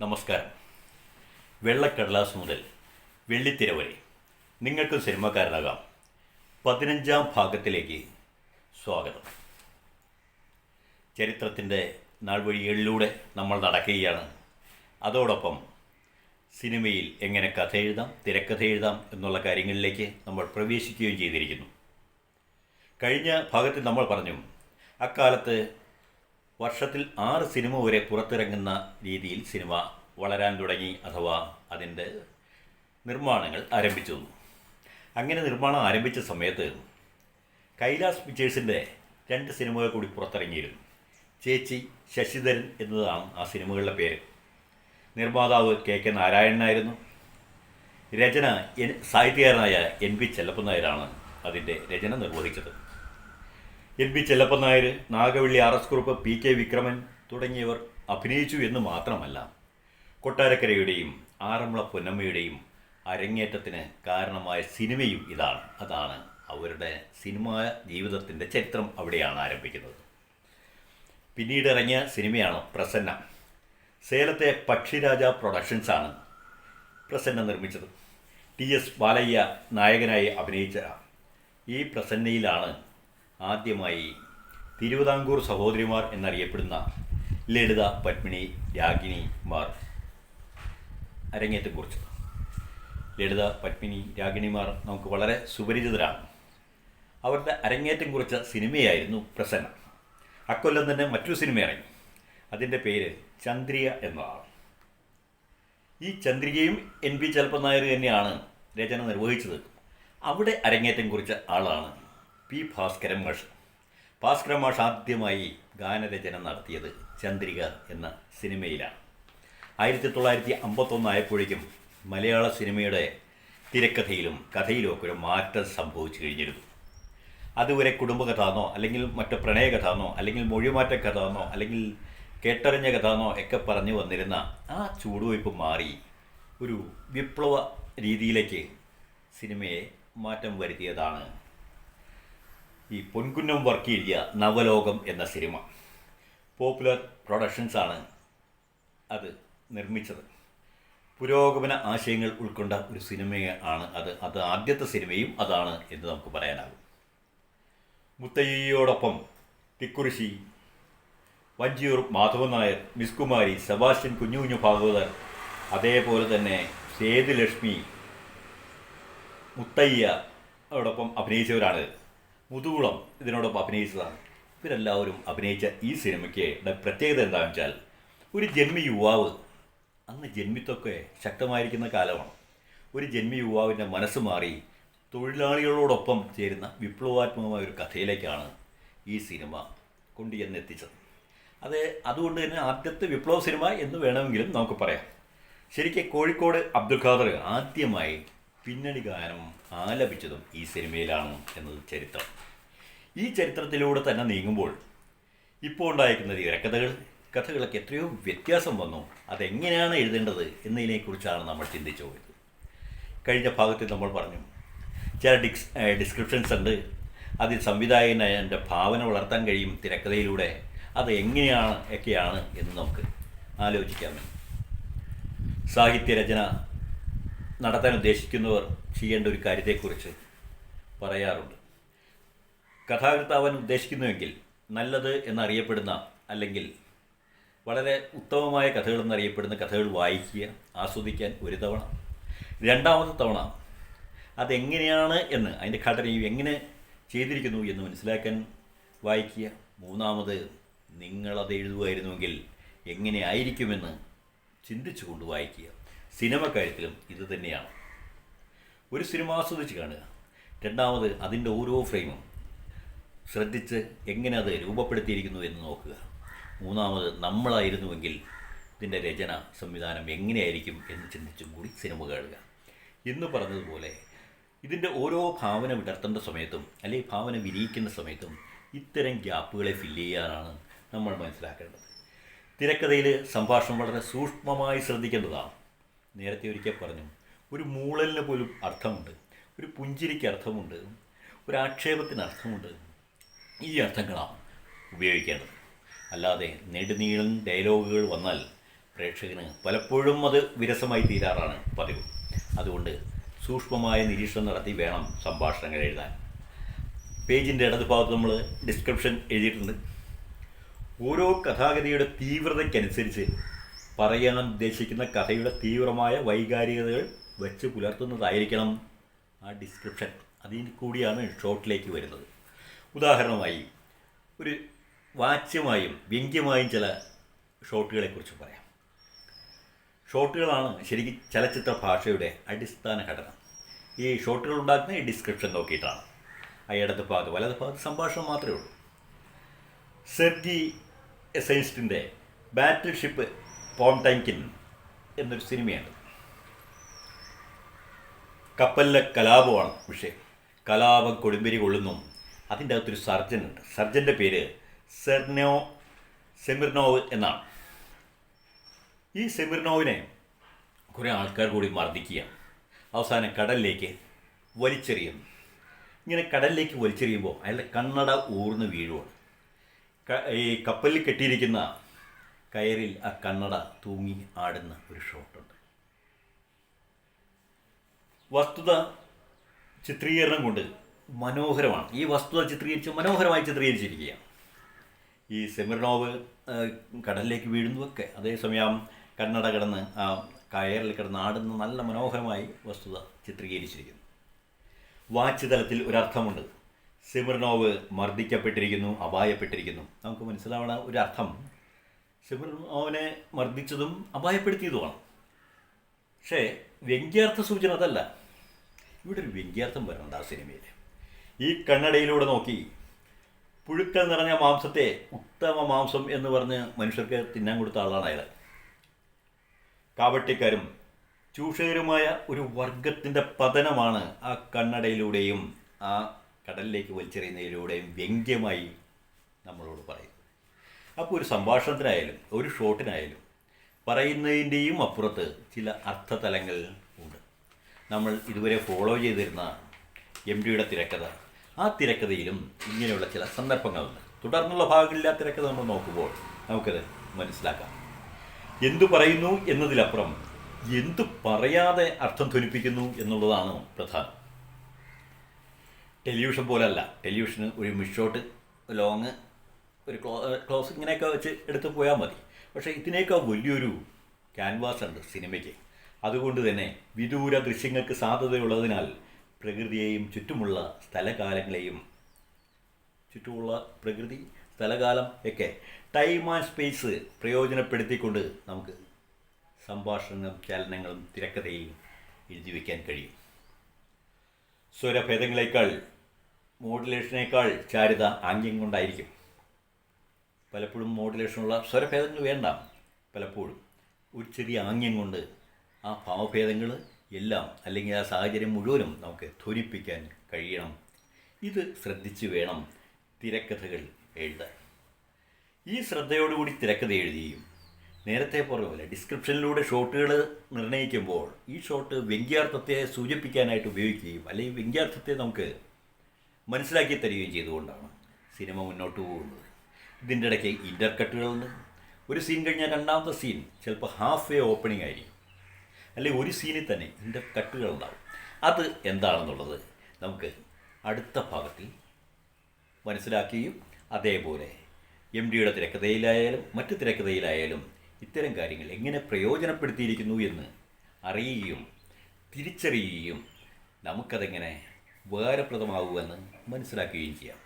നമസ്കാരം. വെള്ളക്കടലാസ് മുതൽ വെള്ളിത്തിര വരെ നിങ്ങൾക്ക് സിനിമക്കാരനാകാം. പതിനഞ്ചാം ഭാഗത്തിലേക്ക് സ്വാഗതം. ചരിത്രത്തിന്റെ നാൾവഴികളിലൂടെ നമ്മൾ നടക്കുകയാണ്. അതോടൊപ്പം സിനിമയിൽ എങ്ങനെ കഥ എഴുതാം തിരക്കഥ എഴുതാം എന്നുള്ള കാര്യങ്ങളിലേക്ക് നമ്മൾ പ്രവേശിക്കുകയും ചെയ്തിരിക്കുന്നു. കഴിഞ്ഞ ഭാഗത്തിൽ നമ്മൾ പറഞ്ഞു അക്കാലത്ത് വർഷത്തിൽ ആറ് സിനിമ വരെ പുറത്തിറങ്ങുന്ന രീതിയിൽ സിനിമ വളരാൻ തുടങ്ങി അഥവാ അതിന്റെ നിർമ്മാണങ്ങൾ ആരംഭിച്ചു. അങ്ങനെ നിർമ്മാണം ആരംഭിച്ച സമയത്ത് കൈലാസ് പിക്ചേഴ്സിന്റെ രണ്ട് സിനിമകൾ കൂടി പുറത്തിറങ്ങിയിരുന്നു. ചേച്ചി ശശിധരൻ എന്നതാണ് ആ സിനിമകളുടെ പേര്. നിർമ്മാതാവ് കെ കെ നാരായണനായിരുന്നു രചന എൻ സാഹിത്യകാരനായ എൻ പി ചെല്ലപ്പൻ നായരാണ് അതിന്റെ രചന നിർവഹിച്ചത്. N B Chellappan Nair Nagavally R S Kurup P K Vikraman തുടങ്ങിയവർ അഭിനയിച്ചു എന്ന് മാത്രമല്ല കൊട്ടാരക്കരയുടെയും ആറന്മുള പൊന്നമ്മയുടെയും അരങ്ങേറ്റത്തിന് കാരണമായ സിനിമയും ഇതാണ്. അതാണ് അവരുടെ സിനിമാ ജീവിതത്തിന്റെ ചരിത്രം അവിടെയാണ് ആരംഭിക്കുന്നത്. പിന്നീട് ഇറങ്ങിയ സിനിമയാണ് പ്രസന്ന. സേലത്തെ പക്ഷിരാജ പ്രൊഡക്ഷൻസാണ് പ്രസന്ന നിർമ്മിച്ചത്. ടി എസ് ബാലയ്യ നായകനായി അഭിനയിച്ച ഈ പ്രസന്നയിലാണ് ആദ്യമായി തിരുവിതാംകൂർ സഹോദരിമാർ എന്നറിയപ്പെടുന്ന ലളിത പത്മിനി രാഗിണിമാർ അരങ്ങേറ്റം കുറിച്ചത്. ലളിത പത്മിനി രാഗിണിമാർ നമുക്ക് വളരെ സുപരിചിതരാണ്. അവരുടെ അരങ്ങേറ്റം കുറിച്ച സിനിമയായിരുന്നു പ്രസന്ന. അക്കൊല്ലം തന്നെ മറ്റൊരു സിനിമ ഇറങ്ങി അതിന്റെ പേര് ചന്ദ്രിക എന്നതാണ്. ഈ ചന്ദ്രികയും എൻ പി ചലപ്പൻ നായർ തന്നെയാണ് രചന നിർവഹിച്ചത്. അവിടെ അരങ്ങേറ്റം കുറിച്ച ആളാണ് പി ഭാസ്കരൻ മാഷ്. ഭാസ്കരൻ മാഷ് ആദ്യമായി ഗാനരചന നടത്തിയത് ചന്ദ്രിക എന്ന സിനിമയിലാണ്. ആയിരത്തി തൊള്ളായിരത്തി അമ്പത്തൊന്നായപ്പോഴേക്കും മലയാള സിനിമയുടെ തിരക്കഥയിലും കഥയിലും ഒക്കെ ഒരു മാറ്റം സംഭവിച്ചു കഴിഞ്ഞിരുന്നു. അതുവരെ കുടുംബകഥാന്നോ അല്ലെങ്കിൽ മറ്റ് പ്രണയകഥാന്നോ അല്ലെങ്കിൽ മൊഴിമാറ്റ കഥാന്നോ അല്ലെങ്കിൽ കേട്ടറിഞ്ഞ കഥാന്നോ ഒക്കെ പറഞ്ഞു വന്നിരുന്ന ആ ചൂടുവയ്പ് മാറി ഒരു വിപ്ലവ രീതിയിലേക്ക് സിനിമയെ മാറ്റം വരുത്തിയതാണ് ഈ പൊൻകുന്നം വർക്ക് എഴുതിയ നവലോകം എന്ന സിനിമ. പോപ്പുലർ പ്രൊഡക്ഷൻസാണ് അത് നിർമ്മിച്ചത്. പുരോഗമന ആശയങ്ങൾ ഉൾക്കൊണ്ട ഒരു സിനിമയാണ് അത്. അത് ആദ്യത്തെ സിനിമയും അതാണ് എന്ന് നമുക്ക് പറയാനാകും. മുത്തയ്യോടൊപ്പം തിക്കുറിശി വഞ്ചിയൂർ മാധവൻ നായർ മിസ് കുമാരി സെബാസ്റ്റ്യൻ കുഞ്ഞു കുഞ്ഞു ഭാഗവതർ അതേപോലെ തന്നെ സേതുലക്ഷ്മി മുത്തയ്യ അതോടൊപ്പം അഭിനയിച്ചവരാണ്. മുതുകുളം ഇതിനോടൊപ്പം അഭിനയിച്ചതാണ്. ഇവരെല്ലാവരും അഭിനയിച്ച ഈ സിനിമയ്ക്ക് പ്രത്യേകത എന്താണെന്ന് വെച്ചാൽ ഒരു ജന്മി യുവാവ് അന്ന് ജന്മിത്തൊക്കെ ശക്തമായിരിക്കുന്ന കാലമാണ്. ഒരു ജന്മി യുവാവിന്റെ മനസ്സ് മാറി തൊഴിലാളികളോടൊപ്പം ചേരുന്ന വിപ്ലവാത്മകമായ ഒരു കഥയിലേക്കാണ് ഈ സിനിമ കൊണ്ടുചെന്നെത്തിച്ചത്. അത് അതുകൊണ്ട് തന്നെ ആദ്യത്തെ വിപ്ലവ സിനിമ എന്ന് വേണമെങ്കിലും നമുക്ക് പറയാം. ശരിക്കും കോഴിക്കോട് അബ്ദുൽ ഖാദർ ആദ്യമായി പിന്നണി ഗാനം ആലപിച്ചതും ഈ സിനിമയിലാണ് എന്നത് ചരിത്രം. ഈ ചരിത്രത്തിലൂടെ തന്നെ നീങ്ങുമ്പോൾ ഇപ്പോൾ ഉണ്ടായിരിക്കുന്ന തിരക്കഥകൾ കഥകളൊക്കെ എത്രയോ വ്യത്യാസം വന്നു. അതെങ്ങനെയാണ് എഴുതേണ്ടത് എന്നതിനെക്കുറിച്ചാണ് നമ്മൾ ചിന്തിച്ചു പോയത്. കഴിഞ്ഞ ഭാഗത്തിൽ നമ്മൾ പറഞ്ഞു ചില ഡിക്സ് ഡിസ്ക്രിപ്ഷൻസ് ഉണ്ട്. അതിൽ സംവിധായകന് എന്റെ ഭാവന വളർത്താൻ കഴിയും തിരക്കഥയിലൂടെ. അത് എങ്ങനെയാണ് ഒക്കെയാണ് എന്ന് നമുക്ക് ആലോചിക്കാമെന്ന് സാഹിത്യരചന നടത്താൻ ഉദ്ദേശിക്കുന്നവർ ചെയ്യേണ്ട ഒരു കാര്യത്തെക്കുറിച്ച് പറയാറുണ്ട്. കഥാകൃത്താവൻ ഉദ്ദേശിക്കുന്നുവെങ്കിൽ നല്ലത് എന്നറിയപ്പെടുന്ന അല്ലെങ്കിൽ വളരെ ഉത്തമമായ കഥകൾ എന്നറിയപ്പെടുന്ന കഥകൾ വായിക്കുക ആസ്വദിക്കാൻ ഒരു തവണ. രണ്ടാമത്തെ തവണ അതെങ്ങനെയാണ് എന്ന് അതിന്റെ ഘടനയും എങ്ങനെ ചെയ്തിരിക്കുന്നു എന്ന് മനസ്സിലാക്കാൻ വായിക്കുക. മൂന്നാമത് നിങ്ങളത് എഴുതുമായിരുന്നുവെങ്കിൽ എങ്ങനെയായിരിക്കുമെന്ന് ചിന്തിച്ചു ചിന്തിച്ചുകൊണ്ട് വായിക്കുക. സിനിമ കാര്യത്തിലും ഇത് തന്നെയാണ്. ഒരു സിനിമ ആസ്വദിച്ച് കാണുക. രണ്ടാമത് അതിന്റെ ഓരോ ഫ്രെയിമും ശ്രദ്ധിച്ച് എങ്ങനെ അത് രൂപപ്പെടുത്തിയിരിക്കുന്നു എന്ന് നോക്കുക. മൂന്നാമത് നമ്മളായിരുന്നുവെങ്കിൽ ഇതിന്റെ രചന സംവിധാനം എങ്ങനെയായിരിക്കും എന്ന് ചിന്തിച്ചും കൂടി സിനിമ കാണുക. എന്ന് പറഞ്ഞതുപോലെ ഇതിന്റെ ഓരോ ഭാവന വിടർത്തേണ്ട സമയത്തും അല്ലെങ്കിൽ ഭാവന വിരിയിക്കേണ്ട സമയത്തും ഇത്തരം ഗ്യാപ്പുകളെ ഫില്ല് ചെയ്യാനാണ് നമ്മൾ മനസ്സിലാക്കേണ്ടത്. തിരക്കഥയിൽ സംഭാഷണം വളരെ സൂക്ഷ്മമായി ശ്രദ്ധിക്കേണ്ടതാണ്. നേരത്തെ ഒരിക്കൽ പറഞ്ഞു ഒരു മൂളലിന് പോലും അർത്ഥമുണ്ട് ഒരു പുഞ്ചിരിക്ക് അർത്ഥമുണ്ട് ഒരു ആക്ഷേപത്തിന് അർത്ഥമുണ്ട്. ഈ അർത്ഥങ്ങളാണ് ഉപയോഗിക്കേണ്ടത്. അല്ലാതെ നെടുനീളൻ ഡയലോഗുകൾ വന്നാൽ പ്രേക്ഷകന് പലപ്പോഴും അത് വിരസമായി തീരാറാണ് പതിവ്. അതുകൊണ്ട് സൂക്ഷ്മമായ നിരീക്ഷണം നടത്തി വേണം സംഭാഷണങ്ങൾ എഴുതാൻ. പേജിന്റെ ഇടതുഭാഗത്ത് നമ്മൾ ഡിസ്ക്രിപ്ഷൻ എഴുതിയിട്ടുണ്ട്. ഓരോ കഥാഗതിയുടെ തീവ്രതയ്ക്കനുസരിച്ച് പറയാൻ ഉദ്ദേശിക്കുന്ന കഥയുടെ തീവ്രമായ വൈകാരികതകൾ വെച്ച് പുലർത്തുന്നതായിരിക്കണം ആ ഡിസ്ക്രിപ്ഷൻ അതിൽ കൂടിയാണ് ഷോട്ടിലേക്ക് വരുന്നത്. ഉദാഹരണമായി ഒരു വാച്യമായും വ്യംഗ്യമായും ചില ഷോട്ടുകളെക്കുറിച്ച് പറയാം. ഷോട്ടുകളാണ് ശരിക്കും ചലച്ചിത്ര ഭാഷയുടെ അടിസ്ഥാന ഘടന ഈ ഷോട്ടുകൾ ഉണ്ടാക്കുന്ന ഈ ഡിസ്ക്രിപ്ഷൻ നോക്കിയിട്ടാണ്. ആ ഇടത് ഭാഗത്ത് വലത് ഭാഗത്ത് സംഭാഷണം മാത്രമേ ഉള്ളൂ. സെർഗി എസൈൻസ്റ്റിന്റെ ബാറ്റിൽ ഷിപ്പ് പോംടൈൻകിൻ എന്നൊരു സിനിമയാണ് കപ്പലിലെ കലാപമാണ് വിഷയം. കലാപം കൊടുമ്പിരി കൊള്ളുന്നു. അതിന്റെ അകത്തൊരു സർജൻ ഉണ്ട്. സർജന്റെ പേര് സെർനോ സെമിർനോവ് എന്നാണ്. ഈ സെമിർനോവിനെ കുറേ ആൾക്കാർ കൂടി മർദ്ദിക്കുക അവസാനം കടലിലേക്ക് വലിച്ചെറിയുന്നു. ഇങ്ങനെ കടലിലേക്ക് വലിച്ചെറിയുമ്പോൾ അയാളുടെ കണ്ണട ഊർന്ന് വീഴുവാണ്. ഈ കപ്പലിൽ കെട്ടിയിരിക്കുന്ന കയറിൽ ആ കണ്ണട തൂങ്ങി ആടുന്ന ഒരു ഷോട്ടുണ്ട്. വസ്തുത ചിത്രീകരണം കൊണ്ട് മനോഹരമാണ്. ഈ വസ്തുത ചിത്രീകരിച്ച് മനോഹരമായി ചിത്രീകരിച്ചിരിക്കുകയാണ്. ഈ സെമിർനോവ് കടലിലേക്ക് വീഴുന്നതൊക്കെ അതേസമയം കന്നഡ കിടന്ന് ആ കയറിൽ കിടന്ന് ആടുന്ന നല്ല മനോഹരമായി വസ്തുത ചിത്രീകരിച്ചിരിക്കുന്നു. വാച്ച് തലത്തിൽ ഒരർത്ഥമുണ്ട്. സിമിർനോവ് മർദ്ദിക്കപ്പെട്ടിരിക്കുന്നു അപായപ്പെട്ടിരിക്കുന്നു. നമുക്ക് മനസ്സിലാവണ ഒരർത്ഥം സിമിർനോവിനെ മർദ്ദിച്ചതും അപായപ്പെടുത്തിയതുമാണ്. പക്ഷേ വ്യംഗ്യാർത്ഥ സൂചന അതല്ല. ഇവിടെ ഒരു വ്യംഗ്യാർത്ഥം വരണ്ട ആ സിനിമയിൽ. ഈ കണ്ണടയിലൂടെ നോക്കി പുഴുക്കൾ നിറഞ്ഞ മാംസത്തെ ഉത്തമ മാംസം എന്ന് പറഞ്ഞ് മനുഷ്യർക്ക് തിന്നാൻ കൊടുത്ത ആളാണ് അയാൾ. കാവട്ടിക്കാരും ചൂഷകരുമായ ഒരു വർഗത്തിന്റെ പതനമാണ് ആ കണ്ണടയിലൂടെയും ആ കടലിലേക്ക് വലിച്ചെറിയുന്നതിലൂടെയും വ്യംഗ്യമായി അപ്പോൾ ഒരു സംഭാഷണത്തിനായാലും ഒരു ഷോട്ടിനായാലും പറയുന്നതിന്റെയും അപ്പുറത്ത് ചില അർത്ഥതലങ്ങൾ ഉണ്ട്. നമ്മൾ ഇതുവരെ ഫോളോ ചെയ്തിരുന്ന എം ഡിയുടെ തിരക്കഥ ആ തിരക്കഥയിലും ഇങ്ങനെയുള്ള ചില സന്ദർഭങ്ങളുണ്ട്. തുടർന്നുള്ള ഭാഗങ്ങളിൽ ആ തിരക്കഥ നമ്മൾ നോക്കുമ്പോൾ നമുക്കത് മനസ്സിലാക്കാം. എന്തു പറയുന്നു എന്നതിലപ്പുറം എന്തു പറയാതെ അർത്ഥം ധ്വനിപ്പിക്കുന്നു എന്നുള്ളതാണ് പ്രധാനം. ടെലിവിഷൻ പോലല്ല ടെലിവിഷന് ഒരു മിഷോട്ട് ലോങ് ഒരു ക്ലോ ക്ലോസ് ഇങ്ങനെയൊക്കെ വെച്ച് എടുത്ത് പോയാൽ മതി. പക്ഷേ ഇതിനേക്കാൾ വലിയൊരു ക്യാൻവാസ് ഉണ്ട് സിനിമയ്ക്ക്. അതുകൊണ്ട് തന്നെ വിദൂര ദൃശ്യങ്ങൾക്ക് സാധ്യതയുള്ളതിനാൽ പ്രകൃതിയെയും ചുറ്റുമുള്ള സ്ഥലകാലങ്ങളെയും ചുറ്റുമുള്ള പ്രകൃതി സ്ഥലകാലം ഒക്കെ ടൈം ആൻഡ് സ്പേസ് പ്രയോജനപ്പെടുത്തിക്കൊണ്ട് നമുക്ക് സംഭാഷണങ്ങളും ചലനങ്ങളും തിരക്കഥയും എഴുതി വയ്ക്കാൻ കഴിയും. സ്വരഭേദങ്ങളേക്കാൾ മോഡുലേഷനേക്കാൾ ചാരുത ആംഗ്യം കൊണ്ടായിരിക്കും. പലപ്പോഴും മോഡുലേഷനുള്ള സ്വരഭേദങ്ങൾ വേണ്ട പലപ്പോഴും. ഒരു ചെറിയ ആംഗ്യം കൊണ്ട് ആ ഭാവഭേദങ്ങൾ എല്ലാം അല്ലെങ്കിൽ ആ സാഹചര്യം മുഴുവനും നമുക്ക് ധ്വനിപ്പിക്കാൻ കഴിയണം. ഇത് ശ്രദ്ധിച്ച് വേണം തിരക്കഥകൾ എഴുതാൻ. ഈ ശ്രദ്ധയോടുകൂടി തിരക്കഥ എഴുതിയും. നേരത്തെ പറഞ്ഞ പോലെ ഡിസ്ക്രിപ്ഷനിലൂടെ ഷോട്ടുകൾ നിർണയിക്കുമ്പോൾ ഈ ഷോട്ട് വ്യംഗ്യാർത്ഥത്തെ സൂചിപ്പിക്കാനായിട്ട് ഉപയോഗിക്കുകയും അല്ലെങ്കിൽ വ്യംഗ്യാർത്ഥത്തെ നമുക്ക് മനസ്സിലാക്കി തരികയും ചെയ്തുകൊണ്ടാണ് സിനിമ മുന്നോട്ട് പോകുന്നത്. ഇതിന്റെ ഇടയ്ക്ക് ഇന്റർ കട്ടുകളുണ്ട് ഒരു സീൻ കഴിഞ്ഞാൽ രണ്ടാമത്തെ സീൻ ചിലപ്പോൾ ഹാഫ് വേ ഓപ്പണിംഗ് ആയിരിക്കും. അല്ലെങ്കിൽ ഒരു സീനിൽ തന്നെ ഇന്റർ കട്ടുകളുണ്ടാവും അത് എന്താണെന്നുള്ളത് നമുക്ക് അടുത്ത ഭാഗത്തിൽ മനസ്സിലാക്കുകയും അതേപോലെ എം ഡിയുടെ തിരക്കഥയിലായാലും മറ്റ് തിരക്കഥയിലായാലും ഇത്തരം കാര്യങ്ങൾ എങ്ങനെ പ്രയോജനപ്പെടുത്തിയിരിക്കുന്നു എന്ന് അറിയുകയും തിരിച്ചറിയുകയും നമുക്കതെങ്ങനെ ഉപകാരപ്രദമാകുമെന്ന് മനസ്സിലാക്കുകയും ചെയ്യാം.